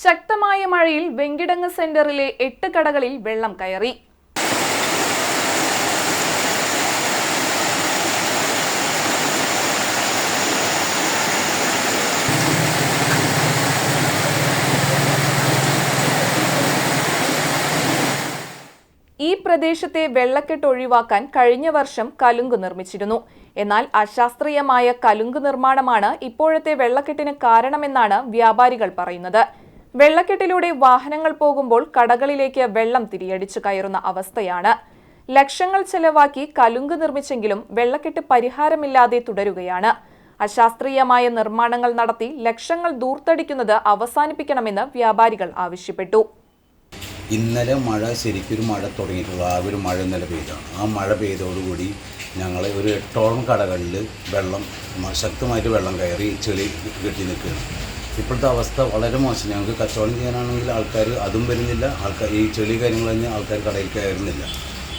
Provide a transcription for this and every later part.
ശക്തമായ മഴയിൽ വെങ്കിടങ്ങ് സെന്ററിലെ എട്ട് കടകളിൽ വെള്ളം കയറി. ഈ പ്രദേശത്തെ വെള്ളക്കെട്ട് ഒഴിവാക്കാൻ കഴിഞ്ഞ വർഷം കലുങ്ക് നിർമ്മിച്ചിരുന്നു. എന്നാൽ അശാസ്ത്രീയമായ കലുങ്ക് നിർമ്മാണമാണ് ഇപ്പോഴത്തെ വെള്ളക്കെട്ടിന് കാരണമെന്നാണ് വ്യാപാരികൾ പറയുന്നത്. വെള്ളക്കെട്ടിലൂടെ വാഹനങ്ങൾ പോകുമ്പോൾ കടകളിലേക്ക് വെള്ളം തിരിയടിച്ചു കയറുന്ന അവസ്ഥയാണ്. ലക്ഷങ്ങൾ ചെലവാക്കി കലുങ്ക് നിർമ്മിച്ചെങ്കിലും വെള്ളക്കെട്ട് പരിഹാരമില്ലാതെ തുടരുകയാണ്. അശാസ്ത്രീയമായ നിർമ്മാണങ്ങൾ നടത്തി ലക്ഷങ്ങൾ ദൂർത്തടിക്കുന്നത് അവസാനിപ്പിക്കണമെന്ന് വ്യാപാരികൾ ആവശ്യപ്പെട്ടു. ഇന്നലെ മഴ ശരിക്കൊരു മഴ തുടങ്ങിയിട്ടുള്ള ആ ഒരു മഴ ഇന്നലെ പെയ്താണ് ആ മഴ പെയ്തോടുകൂടി ഞങ്ങൾ ഒരു എട്ടോളം കടകളിൽ വെള്ളം ശക്തമായിട്ട് വെള്ളം കയറി ചെളി കെട്ടി നിൽക്കുകയാണ്. ഇപ്പോഴത്തെ അവസ്ഥ വളരെ മോശം. ഞങ്ങൾക്ക് കച്ചവടം ചെയ്യാനാണെങ്കിൽ ആൾക്കാർ അതും വരുന്നില്ല. ആൾക്കാർ ഈ ചെളി കാര്യങ്ങൾ തന്നെ ആൾക്കാർ കടയിൽ കയറുന്നില്ല.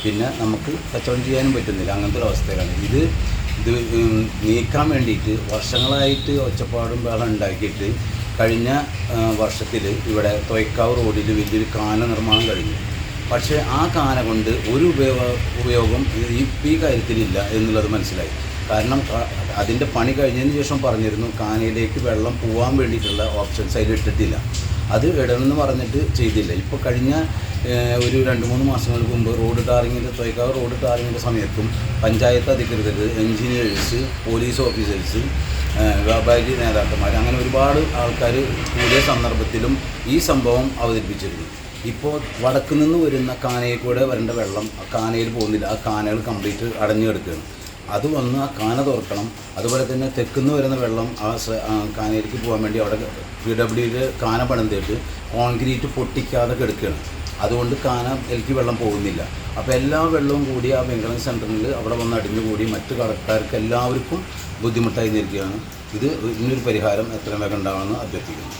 പിന്നെ നമുക്ക് കച്ചവടം ചെയ്യാനും പറ്റുന്നില്ല. അങ്ങനത്തെ ഒരു അവസ്ഥയിലാണ്. ഇത് ഇത് നീക്കാൻ വേണ്ടിയിട്ട് വർഷങ്ങളായിട്ട് ഒച്ചപ്പാടും ബഹളം ഉണ്ടാക്കിയിട്ട് കഴിഞ്ഞ വർഷത്തിൽ ഇവിടെ തൊയ്ക്കാവ് റോഡിൽ വലിയൊരു കാന നിർമ്മാണം കഴിഞ്ഞു. പക്ഷേ ആ കാന കൊണ്ട് ഒരു ഉപയോഗ ഉപയോഗം ഈ ഈ കാര്യത്തിലില്ല എന്നുള്ളത് മനസ്സിലായി. കാരണം അതിന്റെ പണി കഴിഞ്ഞതിന് ശേഷം പറഞ്ഞിരുന്നു കാനയിലേക്ക് വെള്ളം പോകാൻ വേണ്ടിയിട്ടുള്ള ഓപ്ഷൻസ് അതിൽ ഇട്ടിട്ടില്ല. അത് ഇടണമെന്ന് പറഞ്ഞിട്ട് ചെയ്തില്ല. ഇപ്പോൾ കഴിഞ്ഞ ഒരു രണ്ട് മൂന്ന് മാസങ്ങൾക്ക് മുമ്പ് റോഡ് ടാറിങ്ങിന്റെ തൊയ്ക്കാവ് റോഡ് ടാറിങ്ങിന്റെ സമയത്തും പഞ്ചായത്ത് അധികൃതർ എൻജിനീയേഴ്സ് പോലീസ് ഓഫീസേഴ്സ് വ്യാപാരി നേതാക്കന്മാർ അങ്ങനെ ഒരുപാട് ആൾക്കാർ കൂടിയ സന്ദർഭത്തിലും ഈ സംഭവം അവതരിപ്പിച്ചിരുന്നു. ഇപ്പോൾ വടക്ക് നിന്ന് വരുന്ന കാനയിൽ കൂടെ വരേണ്ട വെള്ളം കാനയിൽ പോകുന്നില്ല ആ കാനകൾ കംപ്ലീറ്റ് അടഞ്ഞു കിടക്കുകയാണ്. അത് വന്ന് ആ കാന തുറക്കണം. അതുപോലെ തന്നെ തെക്കുന്ന് വരുന്ന വെള്ളം ആ കാനയിലേക്ക് പോകാൻ വേണ്ടി അവിടെ പി ഡബ്ല്യുയിൽ കാന പണിതിട്ട് കോൺക്രീറ്റ് പൊട്ടിക്കാതെ കെടുക്കുകയാണ് അതുകൊണ്ട് കാന എനിക്ക് വെള്ളം പോകുന്നില്ല. അപ്പോൾ എല്ലാ വെള്ളവും കൂടി ആ വെങ്കടം സെന്ററിൽ അവിടെ വന്ന് അടിഞ്ഞുകൂടി മറ്റു കടക്കാർക്ക് എല്ലാവർക്കും ബുദ്ധിമുട്ടായി നിൽക്കുകയാണ്. ഇത് ഇതിനൊരു പരിഹാരം എത്രയും വേഗം ഉണ്ടാകുമെന്ന് അഭ്യർത്ഥിക്കുന്നു.